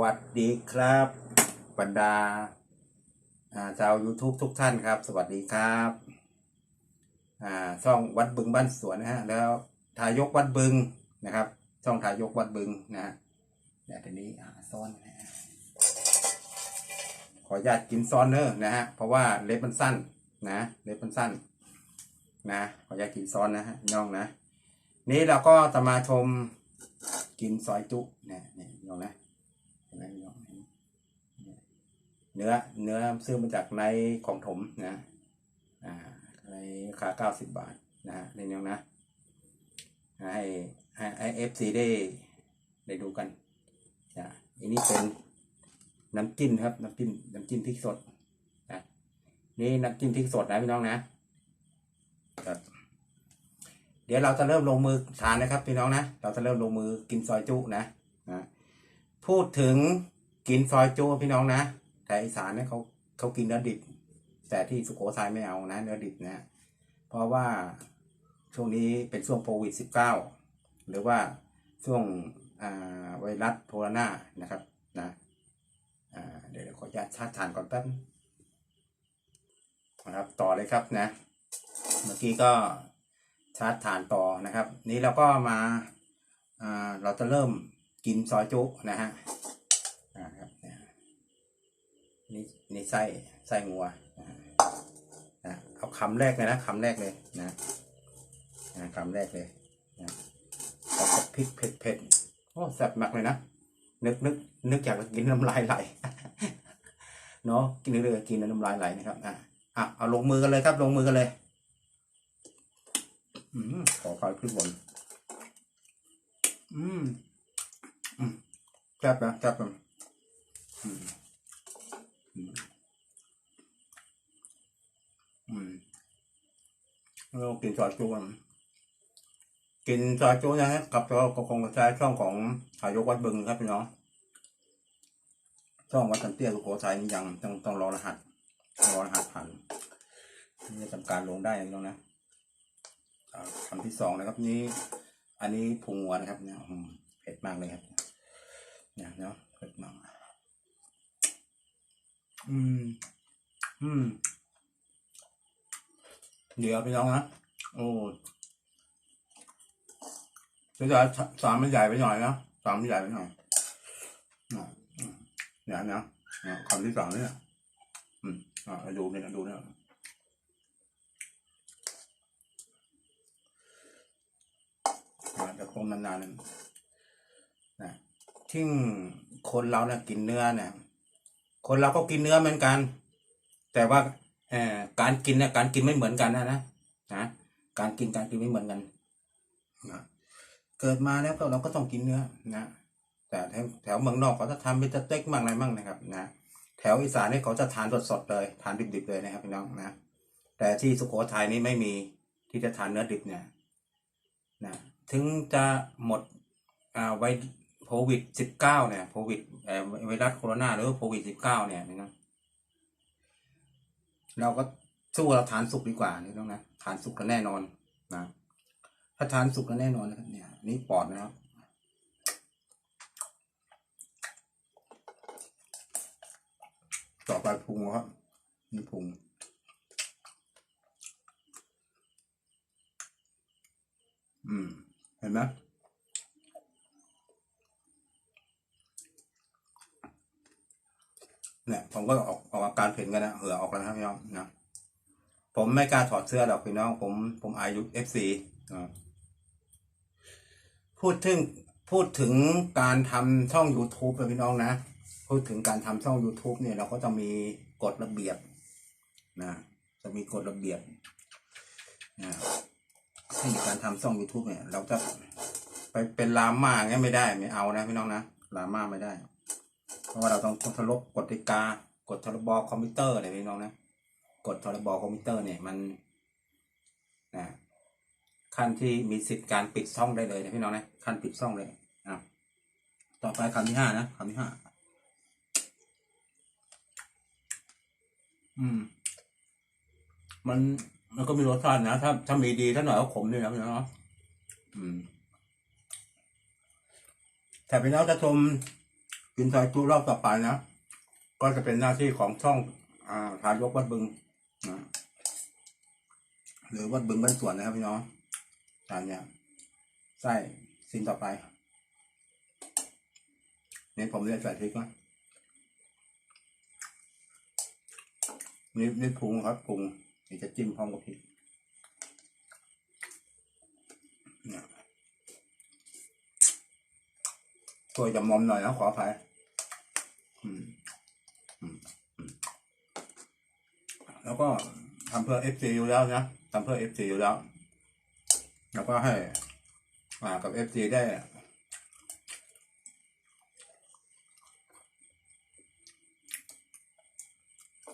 วัสดีครับบรรดาชาว YouTube ทุกท่านครับ สวัสดีครับช่องวัดบึงบ้านสวนนะฮะแล้วทายกวัดบึงนะครับ ช่องทายกวัดบึงนะฮะเดี๋ยวทีนี้อ่าซ้อนนะฮะขออนุญาตกินซ้อนเนอร์นะฮะเพราะว่าเล็บมันสั้นนะเล็บมันสั้นนะขออนุญาตกินซ้อนนะฮะน้องนะ นี่เราก็จะมาชมกินซอยจุนะเนี่ยน้องนะ นไมพี่น้องเนื้อเนื้อซื้อมาจากในของถมนะอ่าในราคาเก้าสิบบาทนะฮะในนี้นะให้ให้ให้เอฟซีได้ได้ดูกันนะอันนี้เป็นน้ำจิ้มครับ น้ำจิ้มน้ำจิ้มพริกสดนะนี่น้ำจิ้มพริกสดนะพี่น้องนะเดี๋ยวเราจะเริ่มลงมือทานนะครับพี่น้องนะ เราจะเริ่มลงมือกินซอยจุนะนะ พูดถึงกินซอยจูพี่น้องนะ แต่อีสานเนี่ยเขาเขากินเนื้อดิบ แต่ที่สุโขทัยไม่เอานะเนื้อดิบนะ เพราะว่าช่วงนี้เป็นช่วงโควิด -19 หรือว่าช่วงอ่าไวรัสโคโรนานะครับนะเดี๋ยวขออนุญาตชาร์จทานก่อนแป๊บนะครับต่อเลยครับนะ เมื่อกี้ก็ชาร์จฐานต่อนะครับ นี้เราก็มาอ่าเราจะเริ่ม กินซอยจุนะฮะอ่าครับนี่นี่ไส้ไส้งัวนะนะเอาคำแรกเลยนะคำแรกเลยนะนะคำแรกเลยนะเอากับพริกเผ็ดเผ็ดโอ้แซ่บมากเลยนะนึกนึกนึกอยากกินน้ำลายไหลเนาะกินเรื่อยๆกินน้ำลายไหลนะครับอะอะเอาลงมือกันเลยครับ ลงมือกันเลยอืมขอคอยขึ้นบนอืม แซ่บนะแซ่บนะอืมอืมอืมเรากินซอยจุกันกินซอยจุนะฮะกับเราก็คงจะใช้ช่องของหายกวัดบึงครับพี่น้องช่องวัดสันเตี้ยสุโขทัยนี่ยังต้องต้องรอรหัสรอรหัสผ่านนี่จะทำการลงได้นะพี่น้องนะอ่าคำที่สองนะครับนี่อันนี้พุงวัวนะครับเนี่ยเผ็ดมากเลยครับ เนี่ยเนาะเผ็ดมากอืม อืม เดี๋ยวพี่น้องนะโอ้เดี๋ยวสามมันใหญ่ไปหน่อยนะสามมันใหญ่ไปหน่อยเนี่ยนะเนี่ยคำที่สองเนี่ยอืมอ่าดูเนี่ยดูเนี่ยจจะคงนานๆนะ ที่คนเราเนี่ยกินเนื้อเนี่ย คนเราก็กินเนื้อเหมือนกัน แต่ว่าเอ่อการกินเนี่ยการกินไม่เหมือนกันนะนะนะการกินการกินไม่เหมือนกันนะเกิดมาแล้วก็เราก็ต้องกินเนื้อนะแต่แถวเมืองนอกเขาจะทำเป็นสเต็กมั่งอะไรมั่งนะครับนะแถวอีสานเนี่ยเขาจะทานสดๆเลยทานดิบๆเลยนะครับพี่น้องนะแต่ที่สุโขทัยนี่ไม่มีที่จะทานเนื้อดิบเนี่ยนะถึงจะหมดอ่าไว โควิดสิบเก้าเนี่ยโควิดเอ่อไวรัสโคโรนาหรือโควิดสิบเก้าเนี่ยนะเราก็สู้เราทานสุกดีกว่านี่ต้องนะทานสุกกันแน่นอนนะถ้าทานสุกกันแน่นอนนะครับเนี่ย นี่ปอดนะครับต่อไปพุงครับนี่พุงอืม เห็นไหม เนี่ยผมก็ออกออกอาการเผ็ดกันนะเหือออกแล้วนะครับพี่น้องนะผมไม่กล้าถอดเสื้อหรอกพี่น้อง ผมผมอายุเอฟซีพูดถึงพูดถึงการทำช่อง YouTube พี่น้องนะ พูดถึงการทำช่อง YouTube เนี่ยเราก็จะมีกฎระเบียบนะจะมีกฎระเบียบนะที่การทำช่อง YouTube เนี่ย เราจะไปเป็นลาม่าเงี้ยไม่ได้ไม่เอานะพี่น้องนะลาม่าไม่ได้ ราะว่าเราต้องทลบกฎกติกากฎทรบคอมพิวเตอร์เนี่ยพี่น้องนะกฎทรบคอมพิวเตอร์เนี่ยมันนะขั้นที่มีสิทธิ์การปิดช่องได้เลยนะพี่น้องนะขั้นปิดช่องเลยอะต่อไปคำที่ห้านะคำที่ห้าอืม มันมันก็มีรสชาตินะถ้าถ้ามีดีถ้าหน่อยก็ขมด้วยนะพี่น้องอืมแต่พี่น้องจะชม กินซอยจุรอบต่อไปนะ ก็จะเป็นหน้าที่ของช่องอ่าทายกวัดบึงนะหรือวัดบึงบ้านสวนนะครับพี่น้องจานเนี้ยไส้สิ่งต่อไปนี่ผมเรียกใส่พริกนะนี่นี่ปรุงครับปรุงเดี๋ยวจะจิ้มพร้อมกับพริกเนี่ย ตัวจะมอมหน่อยนะขออภัยอืมแล้วก็ทำเพื่อเอฟซีอยู่แล้วนะทำเพื่อเอฟซีอยู่แล้ว แล้วก็ให้อ่ากับเอฟซีได้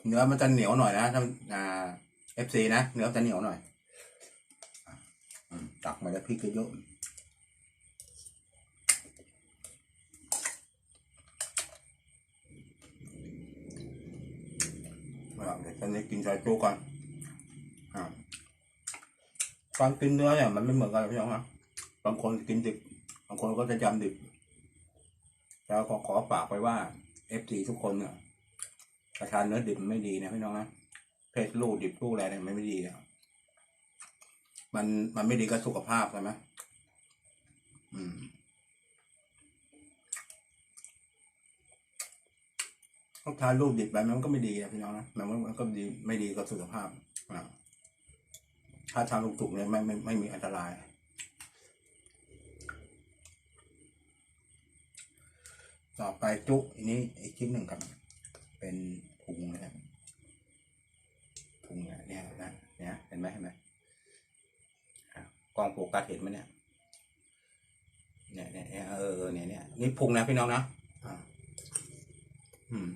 เนื้อมันจะเหนียวหน่อยนะถ้าอ่าเอฟซีนะ เนื้อจะเหนียวหน่อย ตักมาแล้วพริกเยอะๆอ่า เดี๋ยวตอนนี้กินชาจูก่อนอการกินเนื้อเนี่ยมันไม่เหมือนกันพี่น้องนะบางคนกินดิบบางคนก็จะยำดิบแล้วขอขอฝากไว้ว่าเอฟซีทุกคนเนี่ยประทานเนื้อดิบไม่ดีนะพี่น้องนะเพศลูกดิบลูกอะไรเนี่ยมันไม่ดีอะมันมันไม่ดีกับสุขภาพใช่ไหมอืม พวกทานลูกดิบไปมันก็ไม่ดีนะพี่น้องนะมันก็มันก็ดีไม่ดีกับสุขภาพอะถ้าทานลูกสุกเนี่ยไม่ไม่ไม่มีอันตรายต่อไปจุอันนี้อีกชิ้นหนึ่งครับ เป็นพุงนะครับพุงเนี่ยเนี่ยนะเนี่ยเห็นไหมเห็นไหมกล้องโฟกัสเห็นไหมเนี่ยเนี่ยเนี่ยเออเออเนี่ยเนี่ยนี่พุงนะพี่น้องนะอ่าอืม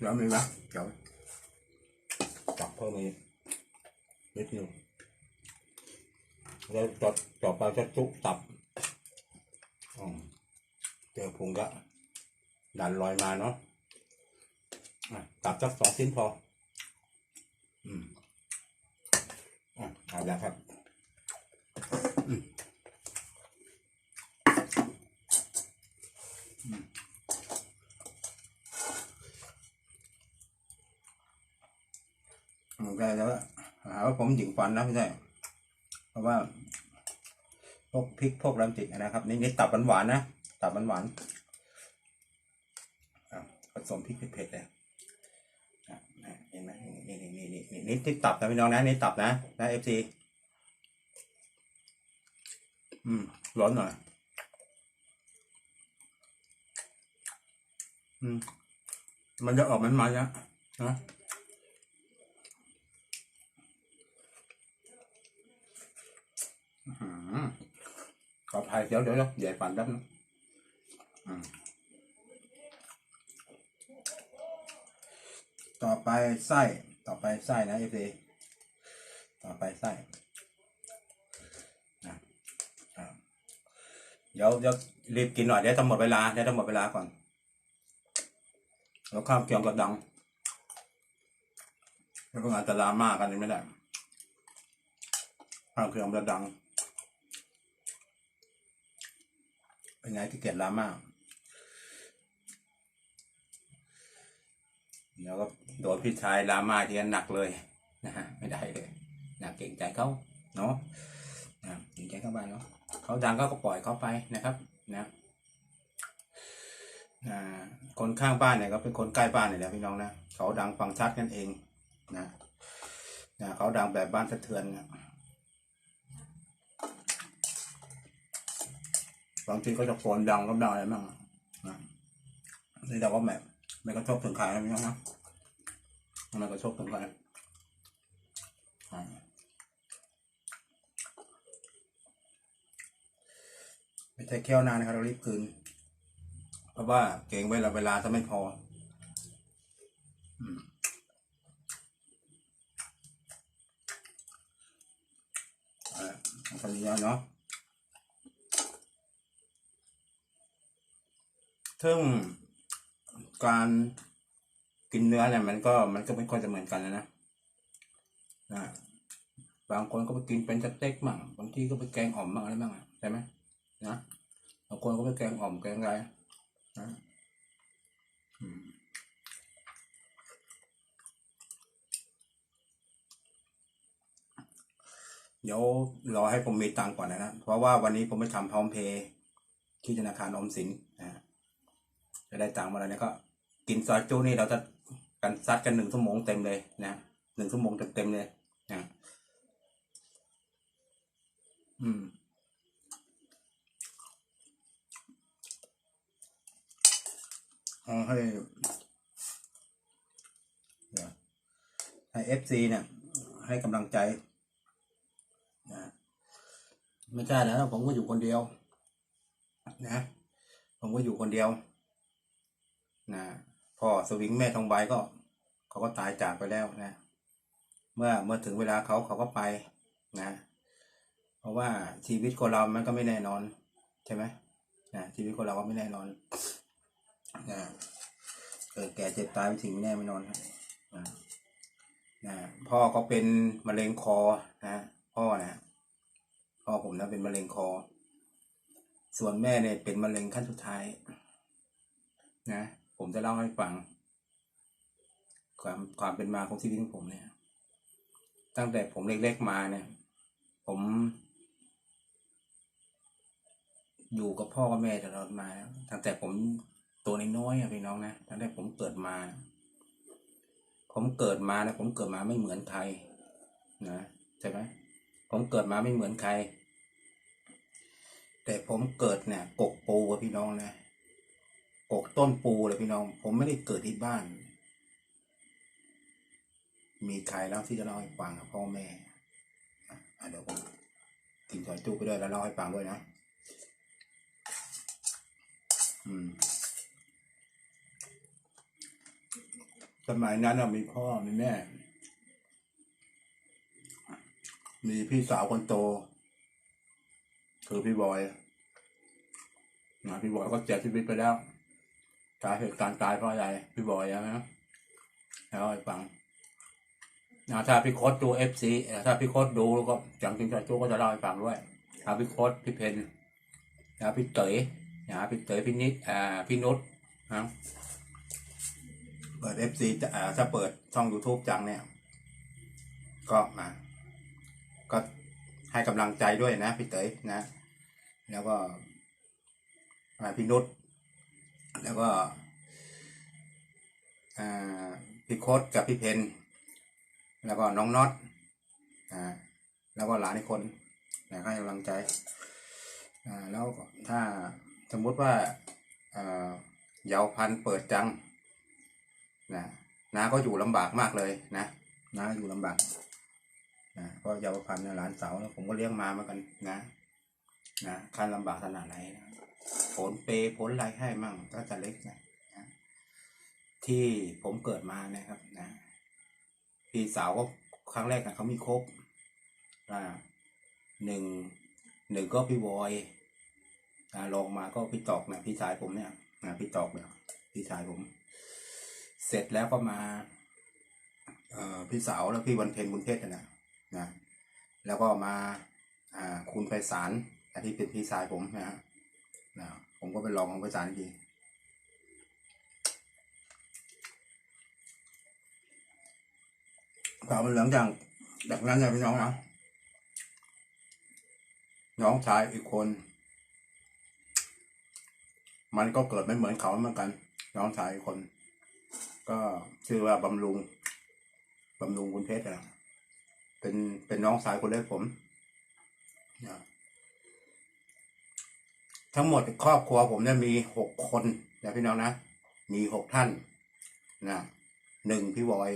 เดี๋ยวมีไหมเดี๋ยวจับเพิ่มอีกนิดหนึ่งแล้วต่อต่อไปจะจุตับเจอพุงก็ดันลอยมาเนาะะตับสักสองชิ้นพอ อืมอะเอาละครับอืมอืมอืม ได้แล้วอะหาว่าผมหญิงฟันนะไม่ใช่เพราะว่า พวกพริกพวกแรมติดนะครับนี่นี่ตับหวานๆนะตับหวานๆผสมพริกเผ็ดๆเลยนะเห็นไหมนี่นี่นี่นี่นี่นี่ที่ตับนะพี่น้องนะนี่ตับนะนะเอฟซีอืมร้อนหน่อยอืมมันจะออกมันมันนะนะอื้อหือขออ ภัยเดี๋ยวเดี๋ยวเดี๋ยวใหญ่ฝันแป๊บนึงต่อไปไส้ต่อไปไส้นะเอฟซีต่อไปไส้นะเดี๋ยวเดี๋ยวรีบกินหน่อยเดี๋ยวจะหมดเวลาเดี๋ยวจะหมดเวลาก่อนแล้วข้ามเกี่ยวกับดังแล้วก็อาจจะลามากกันไม่ได้ข้ามเกี่ยวกับดัง เป็นไงที่เกียจลามาเดี๋ยวก็โดนพี่ชายลามาทีนั้นหนักเลยนะฮะไม่ได้เลยหนะเก่งใจเขาเนาะนะเก่งใจเข้าบ้านเนาะเขาดังก็ปล่อยเขาไปนะครับนะอ่าคนข้างบ้านเนี่ยก็เป็นคนใกล้บ้านเนี่ยแหละพี่น้องนะเขาดังฟังชัดกันเองนะนะเขาดังแบบบ้านสะเทือนนะ บางทีก็จะโกนดังก็ดังอะไรบ้างนะนี่เราก็แบบไม่กระทบถึงใครนะพี่น้องนะไม่กระทบถึงใครอ่าไม่ใช่เคี่ยวนานนะครับเรารีบคืนเพราะว่าเก่งเวลาเวลาจะไม่พออืมอ่าเอาคนนี้เนาะ ซึ่งการกินเนื้อเนี่ยมันก็มันก็ไม่ค่อยจะเหมือนกันนะนะนะบางคนก็ไปกินเป็นสเต็กมั่งบางทีก็ไปแกงอ่อมมั่งอะไรมั่งใช่ไหมนะบางคนก็ไปแกงอ่อมแกงอะไรนะเดี๋ยวรอให้ผมมีตังก่อนนะเพราะว่าวันนี้ผมไปทำพร้อมเพย์ที่ธนาคารอมสินนะ จะได้ตังค์มาแล้วเนี่ยก็ กินซอยจูนี่เราจะกันซัดกันหนึ่งชั่วโมงเต็มเลยนะหนึ่งชั่วโมงเต็มๆเลยนะอืมเอาให้ให้เอฟซีเนี่ย ให้กำลังใจนะไม่ใช่แล้วผมก็อยู่คนเดียว นะ ผมก็อยู่คนเดียว นะพ่อสวิงแม่ทองใบก็ เขาก็ตายจากไปแล้วนะ เมื่อเมื่อถึงเวลาเขาเขาก็ไปนะ เพราะว่าชีวิตคนเรามันก็ไม่แน่นอนใช่ไหมนะชีวิตคนเราก็ไม่แน่นอนนะเกิดแก่เจ็บตายไปถึงแน่ไม่นอนครับนะนะพ่อเขาเป็นมะเร็งคอนะพ่อนะพ่อผมนะเป็นมะเร็งคอ ส่วนแม่เนี่ยเป็นมะเร็งขั้นสุดท้าย นะ ผมจะเล่าให้ฟัง ความความเป็นมาของชีวิตของผมเนี่ย ตั้งแต่ผมเล็กๆมาเนี่ย ผม อยู่กับพ่อกับแม่ตลอดมา ตั้งแต่ผมตัวน้อยๆพี่น้องนะตั้งแต่ผมเกิดมา ผมเกิดมานะผมเกิดมาไม่เหมือนใครนะใช่ไหมผมเกิดมาไม่เหมือนใคร แต่ผมเกิดเนี่ยกกปูอะพี่น้องนะ กกต้นปูเลยพี่น้อง ผมไม่ได้เกิดที่บ้าน มีใครแล้วที่จะเล่าให้ฟังอะพ่อแม่อะเดี๋ยวผมกินซอยจุไปด้วยแล้วเล่าให้ฟังด้วยนะ อืมสมัยนั้นอะมีพ่อมีแม่ มีพี่สาวคนโต คือพี่บอยนะพี่บอยก็เสียชีวิตไปแล้ว สาเหตุการตายเพราะอะไรพี่บอยใช่ไหมแล้วให้ฟังนะถ้าพี่โคดดูเอฟซีถ้าพี่โคดดูแล้วก็จังจิงจังจูก็จะเล่าให้ฟังด้วยถ้าพี่โคดพี่เพนนะพี่เต๋ยนะพี่เต๋ยพี่นิดอ่าพี่นุชนะเปิดเอฟซีจะอ่าถ้าเปิดช่อง YouTube จังเนี่ย ก็มา ก็ให้กำลังใจด้วยนะพี่เต๋ยนะ แล้วก็พี่นุช แล้วก็พี่โคดกับพี่เพนแล้วก็น้องน็อตแล้วก็หลานอีกคนนะให้กำลังใจอ่าแล้วถ้าสมมติว่าอ่าเยาวพันเปิดจังนะน้าก็อยู่ลำบากมากเลยนะน้าอยู่ลำบากนะก็เยาวพันเนี่ยหลานสาวผมก็เลี้ยงมาเหมือนกันนะ นะขั้นลำบากขนาดไหนนะผลเปย์ผลอะไรให้มั่งก็จะเล็กนะนะที่ผมเกิดมานะครับนะ พี่สาวก็ครั้งแรกนะเขามีครบอ่าหนึ่งหนึ่งก็พี่บอยอ่าลองมาก็พี่ตอกนะพี่ชายผมเนี่ยนะพี่ตอกเนี่ยพี่ชายผม เสร็จแล้วก็มาเอ่อพี่สาวแล้วพี่วันเพ็ญบุญเพชรนะนะ แล้วก็มาอ่าคุณไพศาล อันที่เป็นพี่ชายผมนะฮะนะผมก็ไปลองของไพศาลจริงข่าวมันเหลืองจากจากนั้นนะพี่น้องนะน้องชายอีกคน มันก็เกิดไม่เหมือนเขาเหมือนกัน น้องชายอีกคน ก็ชื่อว่าบำรุงบำรุงคุณเพชรอะเป็นเป็นน้องสายคนเล็กผมนะ ทั้งหมดครอบครัวผมเนี่ยมีหกคนนะพี่น้องนะ มีหกท่านนะหนึ่งพี่บอย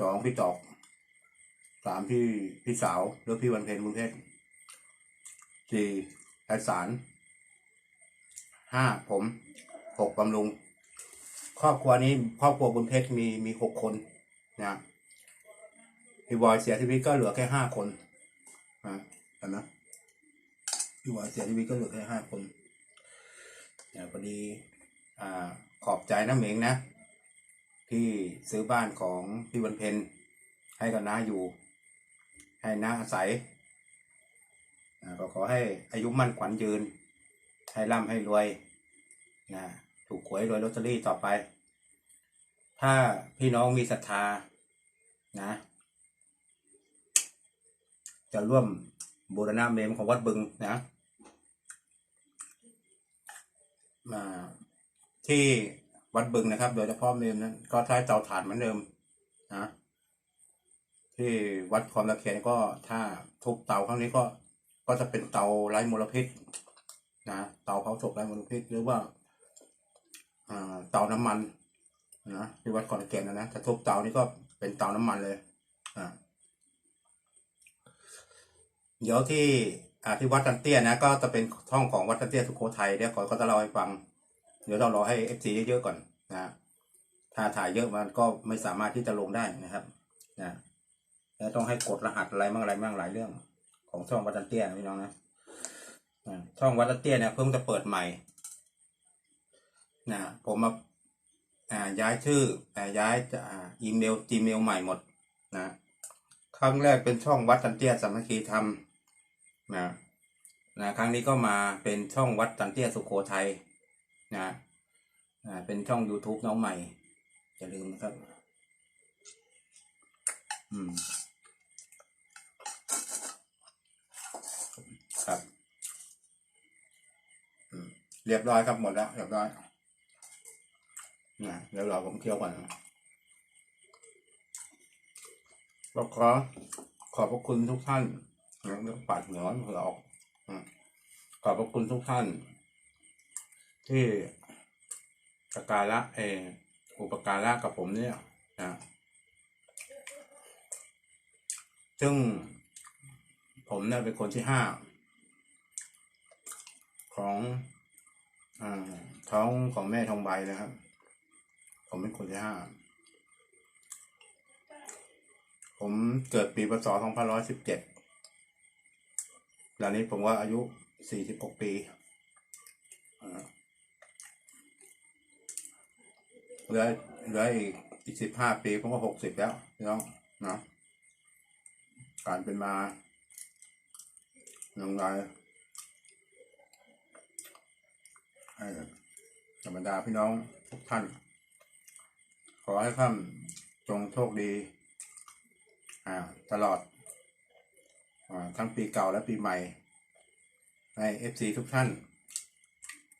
สองพี่ตอกสามพี่พี่สาวหรือพี่วันเพ็ญคุณเพชรสี่ไพศาลห้าผมหกบำรุง ครอบครัวนี้ครอบครัวบุญเพชรมีมีหกคนนะพี่บอยเสียชีวิตก็เหลือแค่ห้าคนนะเห็นไหม พี่อยเสียชีวิตก็เหลือแค่ห้าคนเนี่ยพอดีอ่าขอบใจนะเหมงนะ ที่ซื้อบ้านของพี่วันเพ็ญให้กับน้าอยู่ ให้น้าอาศัยก็ขอให้อายุมั่นขวัญยืน ให้ร่ำให้รวยนะถูกหวยรวยลอตเตอรี่ต่อไป ถ้าพี่น้องมีศรัทธานะ จะร่วม บูรณะเมมของวัดบึงนะมาที่วัดบึงนะครับ โดยเฉพาะเมมนั้นก็ใช้เตาถ่านเหมือนเดิมนะที่วัดความตะเคียนก็ถ้าทุบเตาครั้งนี้ก็ก็จะเป็นเตาไร้มลพิษนะเตาเผาศพไร้มลพิษหรือว่าอ่าเตาน้ำมันนะที่วัดขอนแก่นนะนะถ้าทุบเตานี่ก็เป็นเตาน้ำมันเลยอ่า เดี๋ยวที่อที่วัดตันเตี้ยนะ ก็จะเป็นช่องของวัดตันเตี้ยสุโขทัยเดี๋ยวก็จะเล่าให้ฟัง เดี๋ยวเรารอให้เอฟซีเยอะๆก่อนนะถ้าถ่ายเยอะมันก็ไม่สามารถที่จะลงได้นะครับนะแล้วต้องให้กดรหัสอะไรบ้างอะไรบ้างหลายเรื่อง ของช่องวัดตันเตี้ยนะพี่น้องนะช่องวัดตันเตี้ยเนี่ยเพิ่งจะเปิดใหม่นะผมมาย้ายชื่ออ่ย้ายอ่าอีเมลจีเมลใหม่หมดนะครั้งแรกเป็นช่องวัดตันเตี้ยสามัคคีธรรม นะนะครั้งนี้ก็มาเป็นช่องวัดตันเตี้ยสุโขทัยนะอ่าเป็นช่อง YouTube น้องใหม่ อย่าลืมนะครับ อืม ครับเรียบร้อยครับหมดแล้วเรียบร้อยนะเดี๋ยวรอผมเคี่ยวก่อนนะก็ขอขอบพระคุณทุกท่าน นะเรื่องปัดเหนือเผื่อออกขอบพระคุณทุกท่าน ที่สกการะเอออุปการะกับผมเนี่ยนะซึ่งผมเนี่ยเป็นคนที่ห้าของอท้องของแม่ทองใบนะครับ ผมเป็นคนที่ห้าผมเกิดปีพศสองพันร้อยสิบเจ็ด แล้วนี้ผมว่าอายุสี่สิบหกปีเหลือเหลืออีกอีกสิบห้าปีผมก็หกสิบแล้วพี่น้องเนาะการเป็นมาอย่างไรให้ธรรมดาพี่น้องทุกท่าน ขอให้ท่านจงโชคดี ตลอด ทั้งปีเก่าและปีใหม่ ให้เอฟซีทุกท่าน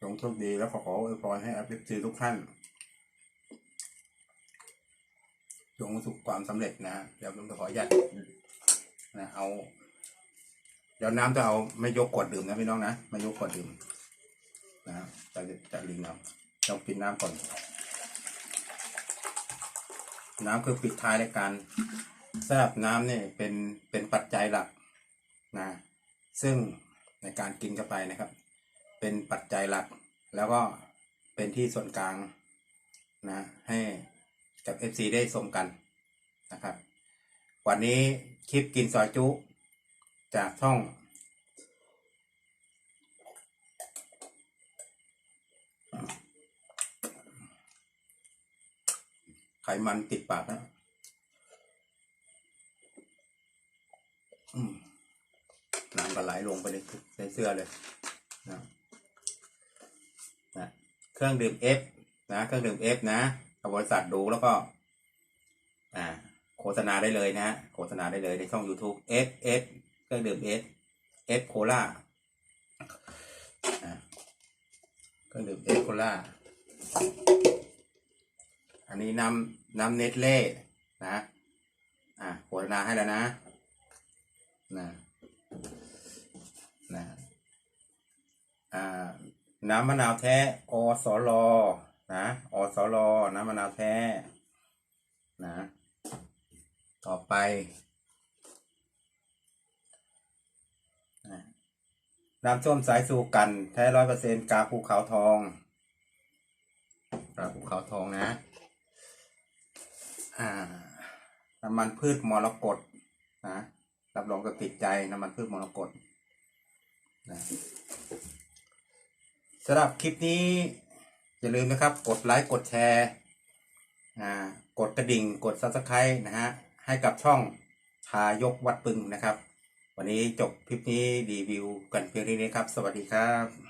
จงโชคดีแล้วขอขออวยพรให้เอฟซีทุกท่านจงประสบความสำเร็จนะเดี๋ยวผมจะขออนุญาตนะเอา เดี๋ยวน้ำจะเอาไม่ยกขวดดื่มนะพี่น้องนะไม่ยกขวดดื่มนะจะจะลิงเอาต้องปิดน้ำก่อน น้ำคือปิดท้ายรายการสำหรับน้ำเนี่ยเป็นเป็นปัจจัยหลัก นะซึ่งในการกินเข้าไปนะครับ เป็นปัจจัยหลัก แล้วก็เป็นที่ส่วนกลางนะให้กับ FC ได้ชมกันนะครับ วันนี้คลิปกินซอยจุ จากช่อง ไขมันติดปากนะ อืม น้ำก็ไหลลงไปในในเสื้อเลยนะนะเครื่องดื่มเอฟนะเครื่องดื่มเอฟนะบบริษัทดูแล้วก็ อ่า โฆษณาได้เลยนะฮะโฆษณาได้เลยในช่อง YouTube F F เครื่องดื่ม F F โคลาเครื่องดื่ม F โคลาอันนี้น้ำน้ำเนตเล่นะ อ่าโฆษณาให้แล้วนะนะ นะน้ำมะนาวแท้อสลนะอสลน้ำมะนาวแท้นะ ต่อไปน้ำส้มสายสูกัน แท้ร้อยเปอร์เซ็นกาภูเขาทองกาภูเขาทองนะ อ่า น้ำมันพืชมรกตนะรับรองจะติดใจน้ำมันพืชมรกต นะสำหรับคลิปนี้ อย่าลืมนะครับ กดไลค์กดแชร์นะกดกระดิ่งกด subscribe นะฮะ ให้กับช่องทายกวัดปึงนะครับ วันนี้จบคลิปนี้รีวิวกันเพียงเท่านี้ครับ สวัสดีครับ